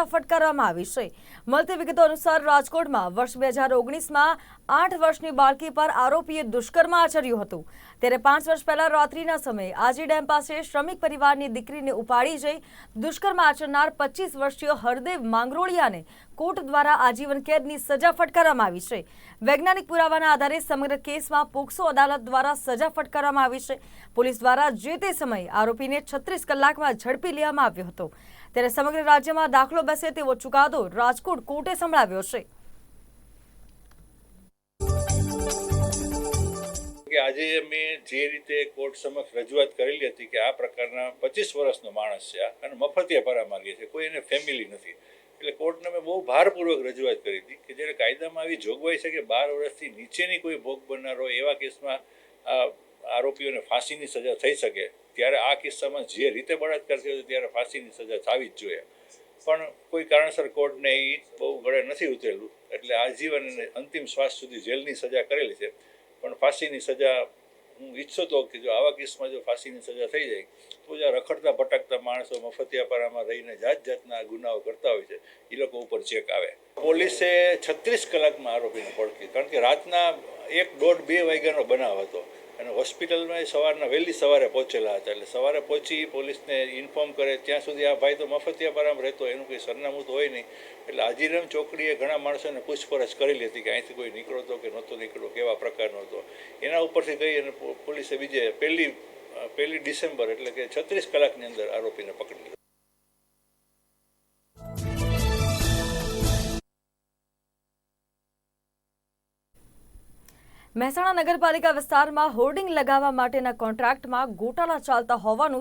ફટકારવામાં આવી છે. મળતી વિગતો અનુસાર રાજકોટમાં વર્ષ બે હજાર ઓગણીસમાં આઠ વર્ષની બાળકી પર આરોપીએ દુષ્કર્મ આચર્યું હતું. ત્યારે પાંચ વર્ષ પહેલા રાત્રિના સમયે આજી ડેમ પાસે શ્રમિક પરિવારની દીકરીને ઉપાડી જઈ દુષ્કર્મ આચરનાર પચીસ વર્ષીય હરદેવ માંગરોળિયાને કોર્ટ દ્વારા આજીવન કેદની સજા ફટકારવામાં આવી છે. વૈજ્ઞાનિક પુરાવાના આધારે સમગ્ર કેસમાં પોક્સો અદાલત દ્વારા સજા ફટકારવામાં આવી છે. પોલીસ દ્વારા જે તે સમયે આરોપીને છત્રીસ કલાકમાં ઝડપી લેવામાં આવ્યો હતો. ત્યારે સમગ્ર રાજ્યમાં દાખલો બેસે તેવો ચુકાદો રાજકોટ કોર્ટે સંભળાવ્યો છે. આજે મેં જે રીતે કોર્ટ સમક્ષ રજૂઆત કરેલી હતી કે આ પ્રકારના પચીસ વર્ષનો માણસ છે આ, અને મફતિયા ભરા માગીએ છે, કોઈ એને ફેમિલી નથી. એટલે કોર્ટને મેં બહુ ભારપૂર્વક રજૂઆત કરી હતી કે જ્યારે કાયદામાં આવી જોગવાઈ છે કે બાર વર્ષથી નીચેની કોઈ ભોગ બનનારો એવા કેસમાં આરોપીઓને ફાંસીની સજા થઈ શકે, ત્યારે આ કિસ્સામાં જે રીતે બળાત્કાર થયો છે ત્યારે ફાંસીની સજા થવી જ જોઈએ. પણ કોઈ કારણસર કોર્ટને એ બહુ ગળે નથી ઉતરેલું, એટલે આજીવન અંતિમ શ્વાસ સુધી જેલની સજા કરેલી છે. પણ ફાંસીની સજા, હું ઈચ્છતો તો કે જો આવા કેસમાં જો ફાંસીની સજા થઈ જાય, તો જે રખડતા ભટકતા માણસો મફતિયાપારામાં રહીને જાત જાતના ગુનાઓ કરતા હોય છે. એ લોકો ઉપર ચેક આવે. પોલીસે છત્રીસ કલાકમાં આરોપીને પડકી કારણ કે રાતના એક દોઢ બે વાગ્યાનો બનાવ હતો. અને હોસ્પિટલમાં એ સવારના વહેલી સવારે પહોંચેલા હતા. એટલે સવારે પહોંચી પોલીસને ઇન્ફોર્મ કરે, ત્યાં સુધી આ ભાઈ તો મફતિયાપારામાં રહેતો, એનું કંઈ સરનામું તો હોય નહીં. એટલે હાજીરામ ચોકડીએ ઘણા માણસોને પૂછપરછ કરી લીધી કે અહીંથી કોઈ નીકળો હતો કે નહોતો નીકળ્યો, કેવા પ્રકારનો હતો. એના ઉપરથી ગઈ અને પોલીસે બીજે પહેલી પહેલી ડિસેમ્બર એટલે કે છત્રીસ કલાકની અંદર આરોપીને પકડી લીધો. મહેસાણા નગરપાલિકા વિસ્તારમાં હોર્ડિંગ લગાવવા માટેના કોન્ટ્રાક્ટમાં ગોટાળા ચાલતા હોવાનું